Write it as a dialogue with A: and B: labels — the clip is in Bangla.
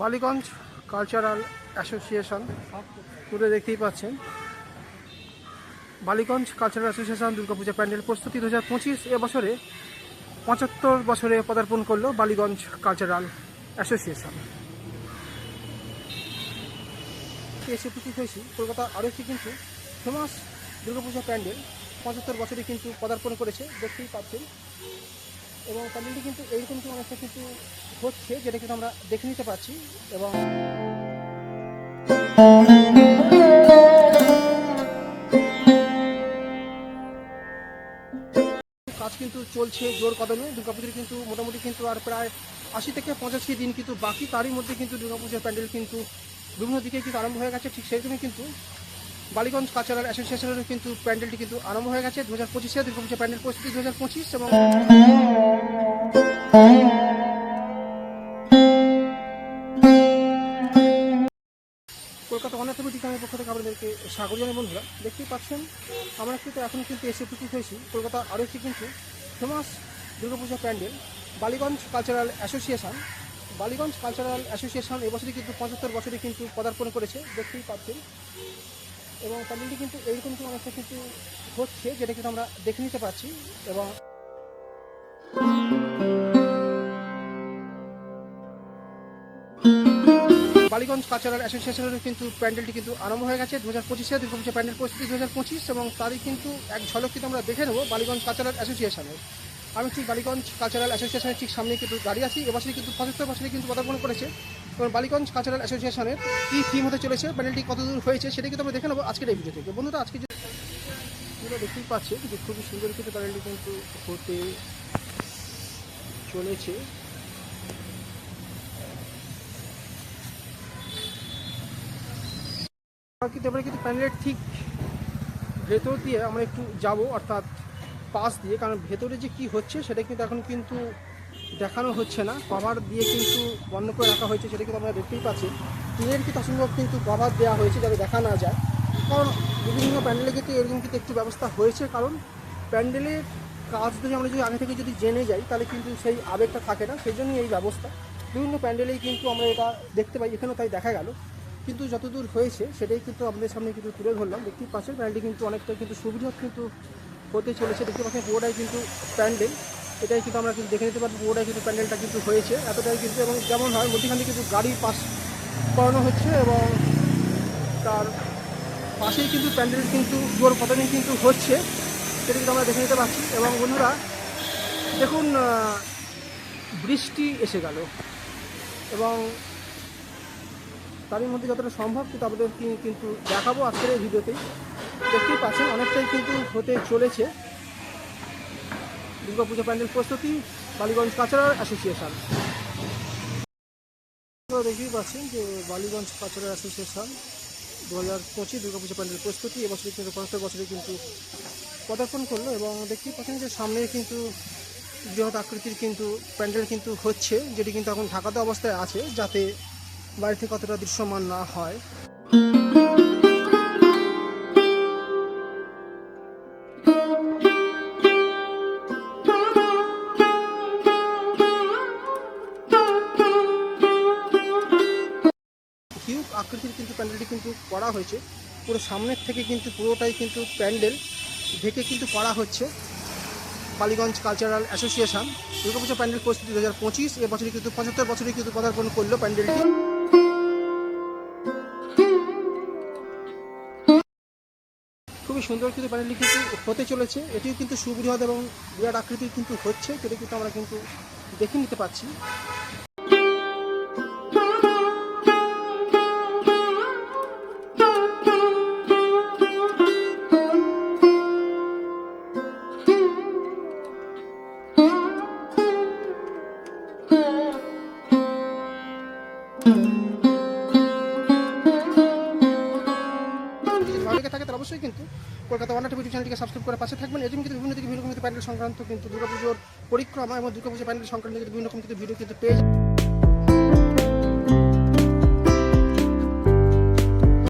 A: Ballygunge cultural association. পুরো দেখতেই পাচ্ছেন। বালিগঞ্জ কালচারাল অ্যাসোসিয়েশন দুর্গাপূজা প্যান্ডেল প্রস্তুতি দু হাজার পঁচিশ এবছরে পঁচাত্তর বছরে পদার্পণ করল বালিগঞ্জ কালচারাল অ্যাসোসিয়েশন। এসে উপস্থিত হয়েছি কলকাতা আরও একটি কিন্তু ফেমাস দুর্গাপূজা প্যান্ডেল পঁচাত্তর বছরে কিন্তু পদার্পণ করেছে। দেখতেই পাচ্ছেন। এবং প্যান্ডেলটি কিন্তু এইরকম কিন্তু অনেকটা কিন্তু হচ্ছে যেটা কিন্তু আমরা দেখে নিতে পারছি এবং কাজ কিন্তু চলছে জোর কদমে। দুর্গাপুজোর কিন্তু মোটামুটি কিন্তু আর প্রায় আশি থেকে পঁচাশি দিন কিন্তু বাকি। তারই মধ্যে কিন্তু দুর্গাপূজার প্যান্ডেল কিন্তু বিভিন্ন দিকে কিন্তু আরম্ভ হয়ে গেছে। ঠিক সেরকমই কিন্তু বালিগঞ্জ কালচারাল অ্যাসোসিয়েশনেরও কিন্তু প্যান্ডেলটি কিন্তু আরম্ভ হয়ে গেছে। দু হাজার পঁচিশে দুর্গাপূজা প্যান্ডেল প্রস্তুতি দু হাজার পঁচিশ এবং কলকাতা অনাথ টিকামের পক্ষ থেকে আপনাদেরকে স্বাগত জানাই বন্ধুরা। দেখতেই পাচ্ছেন, আমরা কিন্তু এখন কিন্তু এসে উপস্থিত হয়েছি। কলকাতা আরও একটি কিন্তু famous Durga Puja pandal, Ballygunge cultural association. Ballygunge cultural association এবছরই কিন্তু পঁচাত্তর বছরে কিন্তু পদার্পণ করেছে। দেখতেই পাচ্ছেন এবং প্যান্ডেলটি কিন্তু এইরকম কিন্তু অনেকটা কিন্তু হচ্ছে যেটা কিন্তু আমরা দেখে নিতে পারছি এবং বালিগঞ্জ কালচারাল অ্যাসোসিয়েশনের কিন্তু প্যান্ডেলটি কিন্তু আরম্ভ হয়ে গেছে দু হাজার পঁচিশে দুর্গাপূজা প্যান্ডেল প্রস্তুতি দু হাজার পঁচিশ এবং তারই কিন্তু এক ঝলক কিন্তু আমরা দেখে নেব বালিগঞ্জ কালচারাল অ্যাসোসিয়েশনের। আমি ঠিক বালিগঞ্জ কালচারাল অ্যাসোসিয়েশনের ঠিক সামনে কিন্তু দাঁড়িয়ে আছি। এবছরে কিন্তু পঁচাত্তর বছরে কিন্তু পদার্পণ করেছে। এবং বালিগঞ্জ কালচারাল অ্যাসোসিয়েশনের কী থিম হতে চলেছে প্যান্ডেলটি কতদূর হয়েছে, সেটা কিন্তু আমরা দেখে নেব আজকের এই ভিডিও থেকে বন্ধুরা, আজকে যে দেখতেই পাচ্ছে যে খুবই সুন্দর কিন্তু প্যান্ডেলটি কিন্তু হতে চলেছে। কিন্তু এবারে কিন্তু প্যান্ডেলের ঠিক ভেতর দিয়ে আমরা একটু যাব, অর্থাৎ পাশ দিয়ে, কারণ ভেতরে যে কি হচ্ছে সেটা কিন্তু এখন কিন্তু দেখানো হচ্ছে না। কভার দিয়ে কিন্তু বন্ধ করে রাখা হয়েছে সেটা কিন্তু আমরা দেখতেই পাচ্ছি। টিনের কিন্তু অসম্ভব কিন্তু কভার দেওয়া হয়েছে যাতে দেখা না যায়। কারণ বিভিন্ন প্যান্ডেলে কিন্তু এরকম কিন্তু একটু ব্যবস্থা হয়েছে, কারণ প্যান্ডেলের কাজ যদি আমরা যদি আগে থেকে যদি জেনে যাই, তাহলে কিন্তু সেই আবেগটা থাকে না। সেই জন্যই এই ব্যবস্থা। বিভিন্ন প্যান্ডেলেই কিন্তু আমরা এটা দেখতে পাই, এখানেও তাই দেখা গেল। কিন্তু যতদূর হয়েছে, সেটাই কিন্তু আপনাদের সামনে কিন্তু তুলে ধরলাম। দেখতেই পাচ্ছেন, প্যান্ডেলটি কিন্তু অনেকটা কিন্তু সুবিধা কিন্তু হতে চলেছে দেখতে পাচ্ছেন পুরোটাই কিন্তু প্যান্ডেল। এটাই কিন্তু আমরা কিন্তু দেখে নিতে পারব পুরোটাই কিন্তু প্যান্ডেলটা কিন্তু হয়েছে। এতটাই কিন্তু, এবং যেমন হয়, মধ্যখানে কিন্তু গাড়ি পাস করানো হচ্ছে এবং তার পাশেই কিন্তু প্যান্ডেল কিন্তু, জোর কদমে কিন্তু হচ্ছে, সেটা কিন্তু আমরা দেখে নিতে পারছি। এবং বন্ধুরা, দেখুন বৃষ্টি এসে গেল। এবং তারই মধ্যে যতটা সম্ভব আপনাদের কিন্তু দেখাবো আজকের এই ভিডিওতেই। দেখতেই পাচ্ছেন অনেকটাই কিন্তু হতে চলেছে। দুর্গাপূজা প্যান্ডেল প্রস্তুতি, বালিগঞ্জ কালচারাল অ্যাসোসিয়েশন। দেখতেই পাচ্ছেন যে বালিগঞ্জ কালচারাল অ্যাসোসিয়েশন দু হাজার পঁচিশ দুর্গাপূজা প্যান্ডেল প্রস্তুতি এবছর কিন্তু পঁচাত্তর বছরে কিন্তু পদার্পণ করল এবং দেখতেই পাচ্ছেন যে সামনে কিন্তু বৃহৎ আকৃতির কিন্তু প্যান্ডেল কিন্তু হচ্ছে, যেটি কিন্তু এখন ঢাকাতে অবস্থায় আছে, যাতে বাড়ি থেকে কতটা দৃশ্যমান না হয়। আকৃতির কিন্তু প্যান্ডেলটি কিন্তু করা হয়েছে। পুরো সামনের থেকে কিন্তু পুরোটাই কিন্তু প্যান্ডেল ঢেকে কিন্তু করা হচ্ছে। বালিগঞ্জ কালচারাল অ্যাসোসিয়েশন দুর্গাপূজা প্যান্ডেল প্রস্তুতি দু হাজার পঁচিশ এবছরে কিন্তু পঁচাত্তর বছরে কিন্তু পদার্পণ করল প্যান্ডেলটি। খুবই সুন্দর কিন্তু প্যান্ডেলটি কিন্তু হতে চলেছে। এটিও কিন্তু সুবৃহৎ এবং বিরাট আকৃতির কিন্তু হচ্ছে, সেটা কিন্তু আমরা কিন্তু দেখে নিতে পাচ্ছি ভালো থাকে, তাহলে অবশ্যই কিন্তু কলকাতা ওয়ান টিভি চ্যানেলটিকে সাবস্ক্রাইব করে পাশে থাকবেন। এদিন কিন্তু বিভিন্ন দিকে বিভিন্ন কিন্তু প্যান্ডেল সংক্রান্ত কিন্তু দুর্গাপুজোর পরিক্রমা এবং দুর্গাপুজো প্যান্ডেল সংক্রান্ত কিন্তু বিভিন্ন রকম কিন্তু ভিডিও কিন্তু পেয়ে